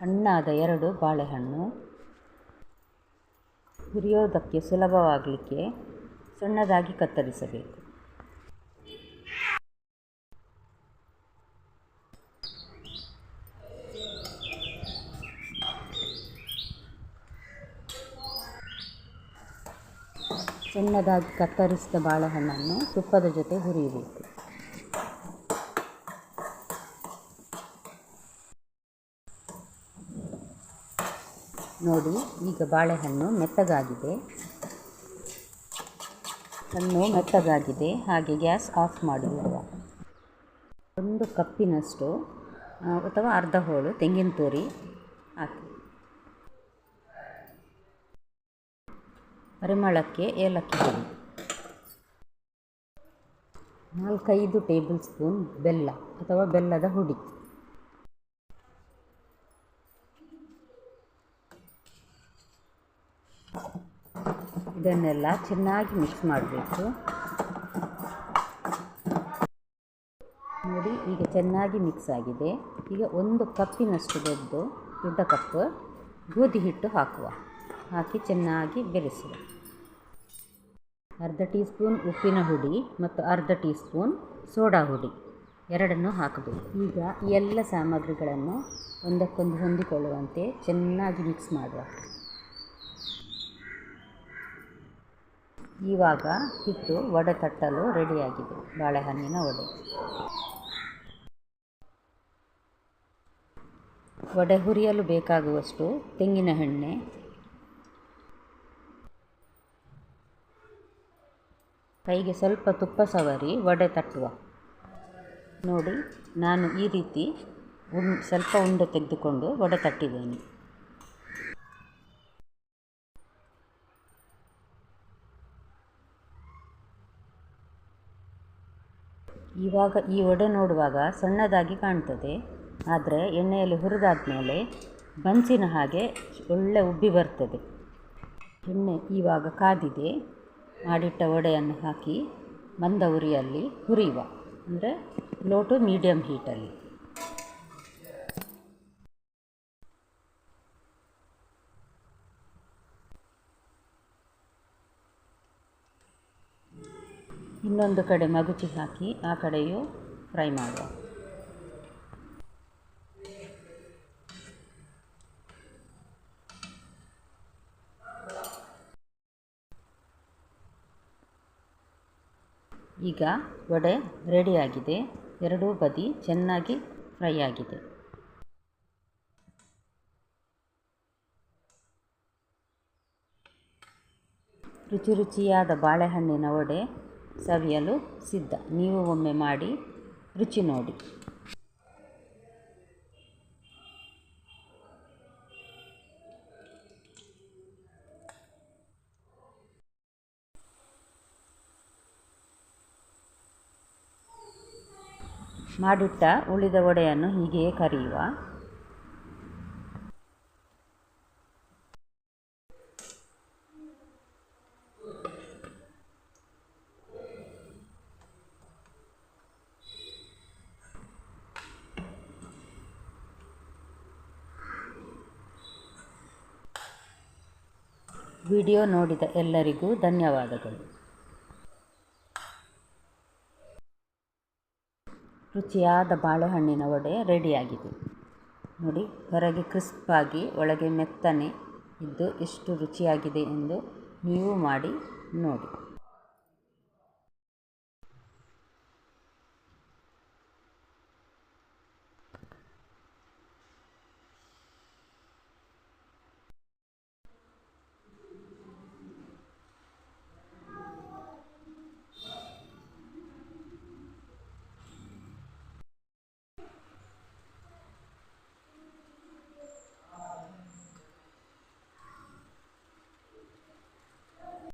ಹಣ್ಣಾದ ಎರಡು ಬಾಳೆಹಣ್ಣು. ಹುರಿಯೋದಕ್ಕೆ ಸುಲಭವಾಗಲಿಕ್ಕೆ ಸಣ್ಣದಾಗಿ ಕತ್ತರಿಸಬೇಕು. ಸಣ್ಣದಾಗಿ ಕತ್ತರಿಸಿದ ಬಾಳೆಹಣ್ಣನ್ನು ತುಪ್ಪದ ಜೊತೆ ಹುರಿಯಬೇಕು. ನೋಡಿ, ಈಗ ಬಾಳೆಹಣ್ಣು ಮೆತ್ತಗಾಗಿದೆ. ಹಣ್ಣು ಮೆತ್ತಗಾಗಿದೆ. ಹಾಗೆ ಗ್ಯಾಸ್ ಆಫ್ ಮಾಡುವ ಒಂದು ಕಪ್ಪಿನಷ್ಟು ಅಥವಾ ಅರ್ಧ ಹೋಳು ತೆಂಗಿನ ತುರಿ ಹಾಕಿ. ಪರಿಮಳಕ್ಕೆ ಏಲಕ್ಕಿ ಹುಡಿ ನಾಲ್ಕೈದು ಟೇಬಲ್ ಸ್ಪೂನ್ ಬೆಲ್ಲ, ಅಥವಾ ಬೆಲ್ಲದ ಹುಡಿ. ಇದನ್ನೆಲ್ಲ ಚೆನ್ನಾಗಿ ಮಿಕ್ಸ್ ಮಾಡಬೇಕು. ನೋಡಿ, ಈಗ ಚೆನ್ನಾಗಿ ಮಿಕ್ಸ್ ಆಗಿದೆ. ಈಗ ಒಂದು ಕಪ್ಪಿನಷ್ಟು ದೊಡ್ಡ ದೊಡ್ಡ ಕಪ್ ಗೋಧಿ ಹಿಟ್ಟು ಹಾಕುವ. ಹಾಕಿ ಚೆನ್ನಾಗಿ ಬೆರೆಸುವ. ಅರ್ಧ ಟೀ ಸ್ಪೂನ್ ಉಪ್ಪಿನ ಹುಡಿ ಮತ್ತು ಅರ್ಧ ಟೀ ಸ್ಪೂನ್ ಸೋಡಾ ಹುಡಿ ಎರಡನ್ನೂ ಹಾಕಬೇಕು. ಈಗ ಎಲ್ಲ ಸಾಮಗ್ರಿಗಳನ್ನು ಒಂದಕ್ಕೊಂದು ಹೊಂದಿಕೊಳ್ಳುವಂತೆ ಚೆನ್ನಾಗಿ ಮಿಕ್ಸ್ ಮಾಡುವ. ಇವಾಗ ಹಿಟ್ಟು ವಡೆ ತಟ್ಟಲು ರೆಡಿಯಾಗಿದೆ. ಬಾಳೆಹಣ್ಣಿನ ವಡೆ. ವಡೆ ಹುರಿಯಲು ಬೇಕಾಗುವಷ್ಟು ತೆಂಗಿನ ಎಣ್ಣೆ. ಕೈಗೆ ಸ್ವಲ್ಪ ತುಪ್ಪ ಸವರಿ ವಡೆ ತಟ್ಟುವ. ನೋಡಿ, ನಾನು ಈ ರೀತಿ ಸ್ವಲ್ಪ ಉಂಡೆ ತೆಗೆದುಕೊಂಡು ವಡೆ ತಟ್ಟಿದ್ದೇನೆ. ಇವಾಗ ಈ ವಡೆ ನೋಡುವಾಗ ಸಣ್ಣದಾಗಿ ಕಾಣ್ತದೆ. ಆದರೆ ಎಣ್ಣೆಯಲ್ಲಿ ಹುರಿದಾದ್ಮೇಲೆ ಬನ್ಸಿನ ಹಾಗೆ ಒಳ್ಳೆ ಉಬ್ಬಿ ಬರ್ತದೆ. ಎಣ್ಣೆ ಇವಾಗ ಕಾದಿದೆ. ಮಾಡಿಟ್ಟ ವಡೆಯನ್ನು ಹಾಕಿ ಮಂದ ಉರಿಯಲ್ಲಿ ಹುರಿಯುವ. ಅಂದರೆ ಲೋ ಟು ಮೀಡಿಯಮ್ ಹೀಟಲ್ಲಿ. ಇನ್ನೊಂದು ಕಡೆ ಮಗುಚಿ ಹಾಕಿ ಆ ಕಡೆಯೂ ಫ್ರೈ ಮಾಡುವ. ಈಗ ವಡೆ ರೆಡಿಯಾಗಿದೆ ಎರಡೂ ಬದಿ ಚೆನ್ನಾಗಿ ಫ್ರೈ ಆಗಿದೆ. ರುಚಿ ರುಚಿಯಾದ ಬಾಳೆಹಣ್ಣಿನ ವಡೆ ಸವಿಯಲು ಸಿದ್ಧ. ನೀವು ಒಮ್ಮೆ ಮಾಡಿ ರುಚಿ ನೋಡಿ. ಮಾಡಿಟ್ಟ ಉಳಿದ ವಡೆಯನ್ನು ಹೀಗೆಯೇ ಕರಿಯುವ. ವಿಡಿಯೋ ನೋಡಿದ ಎಲ್ಲರಿಗೂ ಧನ್ಯವಾದಗಳು. ರುಚಿಯಾದ ಬಾಳೆಹಣ್ಣಿನ ವಡೆ ರೆಡಿಯಾಗಿದೆ. ನೋಡಿ, ಹೊರಗೆ ಕ್ರಿಸ್ಪಾಗಿ, ಒಳಗೆ ಮೆತ್ತನೆ ಇದ್ದು ಎಷ್ಟು ರುಚಿಯಾಗಿದೆ ಎಂದು ನೀವು ಮಾಡಿ ನೋಡಿ.